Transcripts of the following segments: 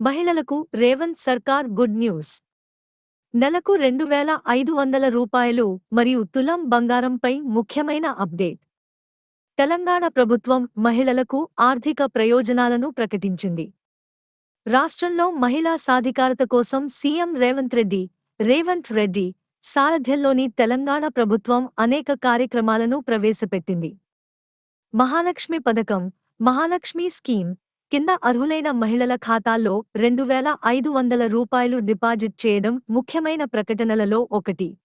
మహిళలకు రేవంత్ సర్కార్ good news. నెలకు రెండు వేల ఐదు వందల రూపాయలు మరియు తులం బంగారంపై ముఖ్యమైన అప్డేట్. తెలంగాణ ప్రభుత్వం మహిళలకు ఆర్థిక ప్రయోజనాలను ప్రకటించింది. రాష్ట్రంలో మహిళా సాధికారత కోసం సీఎం రేవంత్ రెడ్డి రేవంత్ రెడ్డి సారథ్యంలోని తెలంగాణ ప్రభుత్వం అనేక కార్యక్రమాలను ప్రవేశపెట్టింది. మహాలక్ష్మి పథకం మహాలక్ష్మి స్కీమ్ కింద అర్హులైన మహిళల ఖాతాల్లో రెండు వేల ఐదు వందల రూపాయలు డిపాజిట్ చేయడం ముఖ్యమైన ప్రకటనలలో ఒకటి.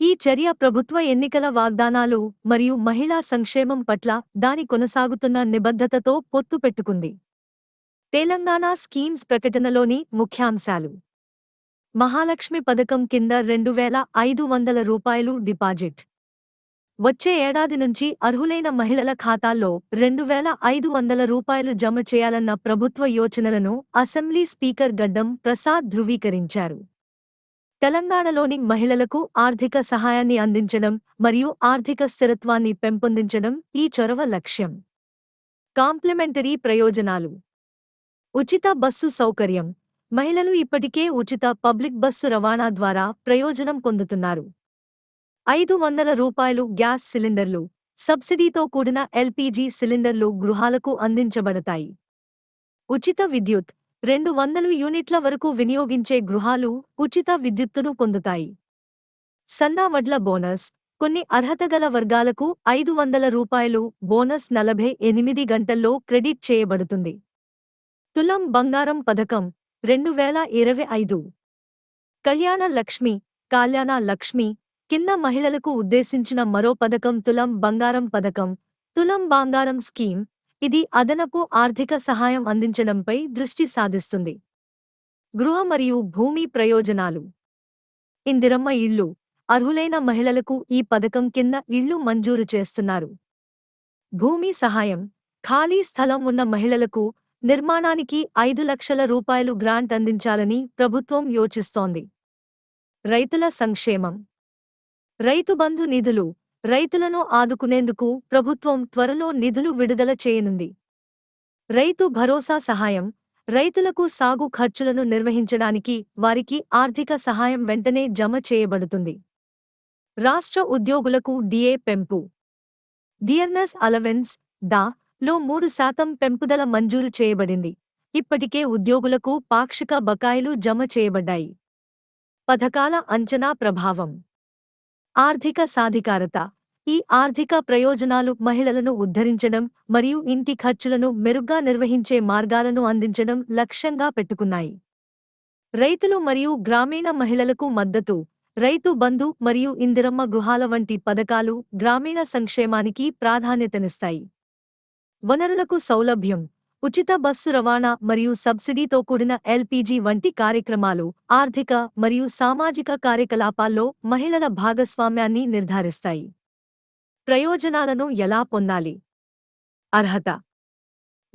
ఈ చర్య ప్రభుత్వ ఎన్నికల వాగ్దానాలు మరియు మహిళా సంక్షేమం పట్ల దాని కొనసాగుతున్న నిబద్ధతతో పొత్తు పెట్టుకుంది. తెలంగాణ స్కీమ్స్ ప్రకటనలోని ముఖ్యాంశాలు. మహాలక్ష్మి పథకం కింద రెండు వేల ఐదు వందల రూపాయలు డిపాజిట్. వచ్చే ఏడాది నుంచి అర్హులైన మహిళల ఖాతాల్లో రెండు వేల ఐదు వందల రూపాయలు జమ చేయాలన్న ప్రభుత్వ యోచనలను అసెంబ్లీ స్పీకర్ గడ్డం ప్రసాద్ ధృవీకరించారు. తెలంగాణలోని మహిళలకు ఆర్థిక సహాయాన్ని అందించడం మరియు ఆర్థిక స్థిరత్వాన్ని పెంపొందించడం ఈ చొరవ లక్ష్యం. కాంప్లిమెంటరీ ప్రయోజనాలు. ఉచిత బస్సు సౌకర్యం. మహిళలు ఇప్పటికే ఉచిత పబ్లిక్ బస్సు రవాణా ద్వారా ప్రయోజనం పొందుతున్నారు. ఐదు వందల రూపాయలు గ్యాస్ సిలిండర్లు సబ్సిడీతో కూడిన ఎల్పీజీ సిలిండర్లు గృహాలకు అందించబడతాయి. ఉచిత విద్యుత్ రెండు వందలు యూనిట్ల వరకు వినియోగించే గృహాలు ఉచిత విద్యుత్తును పొందుతాయి. సన్నావడ్ల బోనస్ కొన్ని అర్హతగల వర్గాలకు ఐదు వందల రూపాయలు బోనస్ నలభై ఎనిమిది గంటల్లో క్రెడిట్ చేయబడుతుంది. తులం బంగారం పథకం రెండు వేల ఇరవై ఐదు. కళ్యాణ లక్ష్మి కళ్యాణ లక్ష్మి కింద మహిళలకు ఉద్దేశించిన మరో పథకం తులం బంగారం పథకం. తులం బంగారం స్కీమ్ ఇది అదనపు ఆర్థిక సహాయం అందించడంపై దృష్టి సాధిస్తుంది. గృహ మరియు భూమి ప్రయోజనాలు. ఇందిరమ్మ ఇళ్ళు. అర్హులైన మహిళలకు ఈ పథకం కింద ఇళ్ళు మంజూరు చేస్తున్నారు. భూమి సహాయం. ఖాళీ స్థలం ఉన్న మహిళలకు నిర్మాణానికి ఐదు లక్షల రూపాయలు గ్రాంట్ అందించాలని ప్రభుత్వం యోచిస్తోంది. రైతుల సంక్షేమం. రైతు బంధు నిధులు రైతులను ఆదుకునేందుకు ప్రభుత్వం త్వరలో నిధులు విడుదల చేయనుంది. రైతు భరోసా సహాయం రైతులకు సాగు ఖర్చులను నిర్వహించడానికి వారికి ఆర్థిక సహాయం వెంటనే జమ చేయబడుతుంది. రాష్ట్ర ఉద్యోగులకు డిఏ పెంపు. డియర్నెస్ అలవెన్స్ డా లో మూడు శాతం పెంపుదల మంజూరు చేయబడింది. ఇప్పటికే ఉద్యోగులకు పాక్షిక బకాయిలు జమ చేయబడ్డాయి. పథకాల అంచనా ప్రభావం. ఆర్థిక సాధికారత. ఈ ఆర్థిక ప్రయోజనాలు మహిళలను ఉద్ధరించడం మరియు ఇంటి ఖర్చులను మెరుగ్గా నిర్వహించే మార్గాలను అందించడం లక్ష్యంగా పెట్టుకున్నాయి. రైతులు మరియు గ్రామీణ మహిళలకు మద్దతు రైతు బంధు మరియు ఇందిరమ్మ గృహాల వంటి పథకాలు గ్రామీణ సంక్షేమానికి ప్రాధాన్యతనిస్తాయి. వనరులకు సౌలభ్యం ఉచిత బస్సు రవాణా మరియు సబ్సిడీతో కూడిన ఎల్పీజీ వంటి కార్యక్రమాలు ఆర్థిక మరియు సామాజిక కార్యకలాపాల్లో మహిళల భాగస్వామ్యాన్ని నిర్ధారిస్తాయి. ప్రయోజనాలను ఎలా పొందాలి? అర్హత.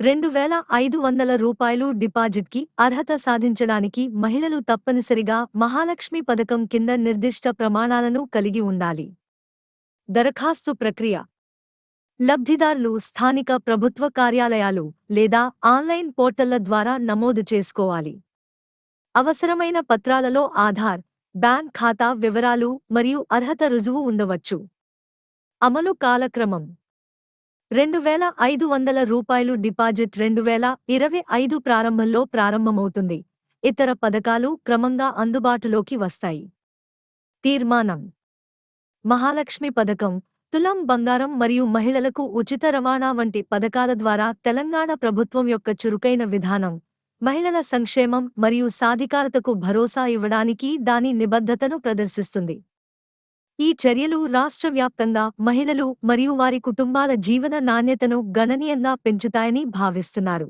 రెండు వేల ఐదు వందల రూపాయలు డిపాజిట్కి అర్హత సాధించడానికి మహిళలు తప్పనిసరిగా మహాలక్ష్మి పథకం కింద నిర్దిష్ట ప్రమాణాలను కలిగి ఉండాలి. దరఖాస్తు ప్రక్రియ. లబ్ధిదారులు స్థానిక ప్రభుత్వ కార్యాలయాలు లేదా ఆన్లైన్ పోర్టళ్ళ ద్వారా నమోదు చేసుకోవాలి. అవసరమైన పత్రాలలో ఆధార్ బ్యాంక్ ఖాతా వివరాలు మరియు అర్హత రుజువు ఉండవచ్చు. అమలు కాలక్రమం. రెండు వేల ఐదు వందల రూపాయలు డిపాజిట్ రెండు వేల ఇరవై ఐదు ప్రారంభంలో ప్రారంభమవుతుంది. ఇతర పథకాలు క్రమంగా అందుబాటులోకి వస్తాయి. తీర్మానం. మహాలక్ష్మి పథకం తులం బంగారం మరియు మహిళలకు ఉచిత రవాణా వంటి పథకాల ద్వారా తెలంగాణ ప్రభుత్వం యొక్క చురుకైన విధానం మహిళల సంక్షేమం మరియు సాధికారతకు భరోసా ఇవ్వడానికి దాని నిబద్ధతను ప్రదర్శిస్తుంది. ఈ చర్యలు రాష్ట్ర వ్యాప్తంగా మహిళలు మరియు వారి కుటుంబాల జీవన నాణ్యతను గణనీయంగా పెంచుతాయని భావిస్తున్నారు.